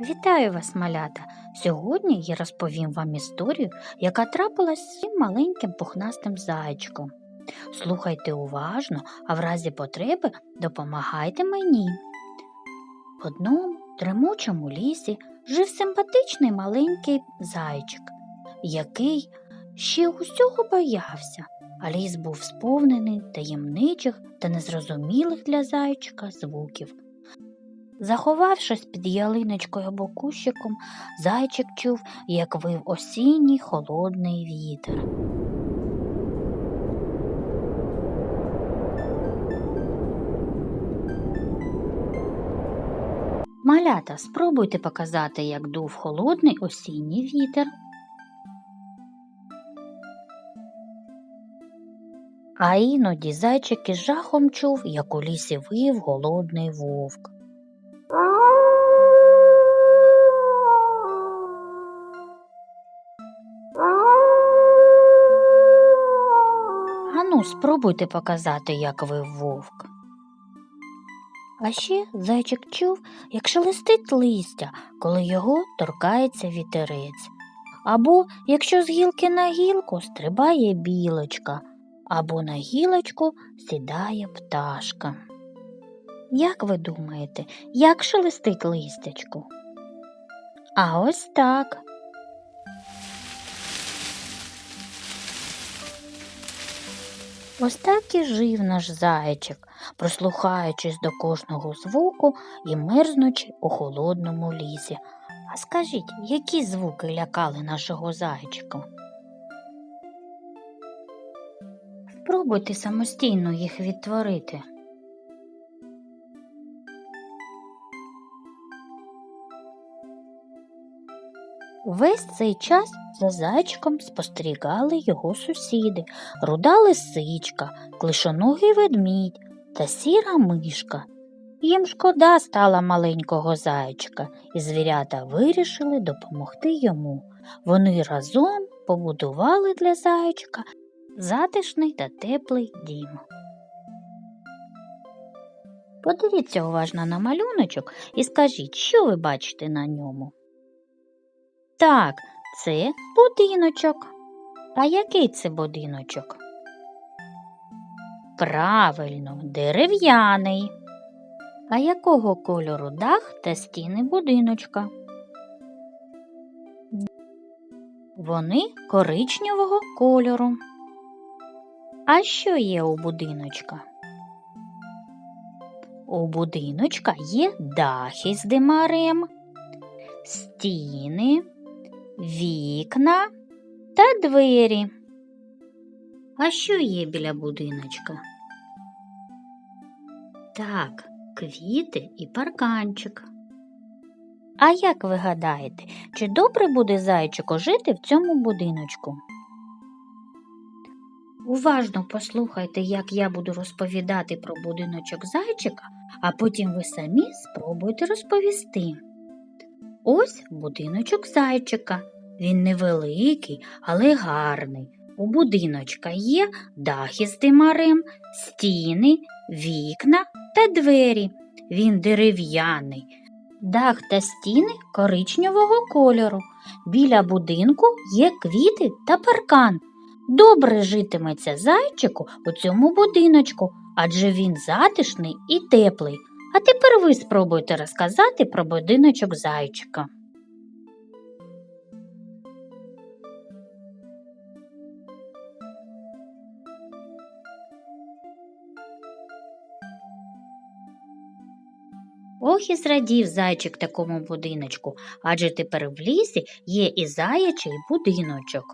Вітаю вас, малята! Сьогодні я розповім вам історію, яка трапилась з маленьким пухнастим зайчиком. Слухайте уважно, а в разі потреби допомагайте мені. В одному дремучому лісі жив симпатичний маленький зайчик, який ще усього боявся, а ліс був сповнений таємничих та незрозумілих для зайчика звуків. Заховавшись під ялиночкою або кущиком, зайчик чув, як вив осінній холодний вітер. Малята, спробуйте показати, як дув холодний осінній вітер. А іноді зайчик із жахом чув, як у лісі вив голодний вовк. Ану, спробуйте показати, як вив вовк. А ще зайчик чув, як шелестить листя, коли його торкається вітерець. Або якщо з гілки на гілку стрибає білочка, або на гілочку сідає пташка. Як ви думаєте, як шелестить листячко? А ось так. Ось так і жив наш зайчик, прислухаючись до кожного звуку і мерзнучи у холодному лісі. А скажіть, які звуки лякали нашого зайчика? Спробуйте самостійно їх відтворити. Весь цей час за зайчиком спостерігали його сусіди, руда лисичка, клишоногий ведмідь та сіра мишка. Їм шкода стала маленького зайчика, і звірята вирішили допомогти йому. Вони разом побудували для зайчика затишний та теплий дім. Подивіться уважно на малюночок і скажіть, що ви бачите на ньому. Так, це будиночок. А який це будиночок? Правильно, дерев'яний. А якого кольору дах та стіни будиночка? Вони коричневого кольору. А що є у будиночка? У будиночка є дах із димарем, стіни, вікна та двері. А що є біля будиночка? Так, квіти і парканчик. А як ви гадаєте, чи добре буде зайчику жити в цьому будиночку? Уважно послухайте, як я буду розповідати про будиночок зайчика, а потім ви самі спробуйте розповісти. Ось будиночок зайчика. Він невеликий, але гарний. У будиночка є дах із димарем, стіни, вікна та двері. Він дерев'яний. Дах та стіни коричневого кольору. Біля будинку є квіти та паркан. Добре житиметься зайчику у цьому будиночку, адже він затишний і теплий. А тепер ви спробуйте розказати про будиночок зайчика. Ох і зрадів зайчик такому будиночку, адже тепер в лісі є і заячий будиночок.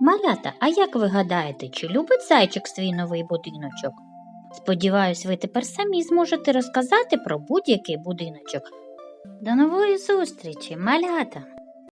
Малята, а як ви гадаєте, чи любить зайчик свій новий будиночок? Сподіваюсь, ви тепер самі зможете розказати про будь-який будиночок. До нової зустрічі, малята!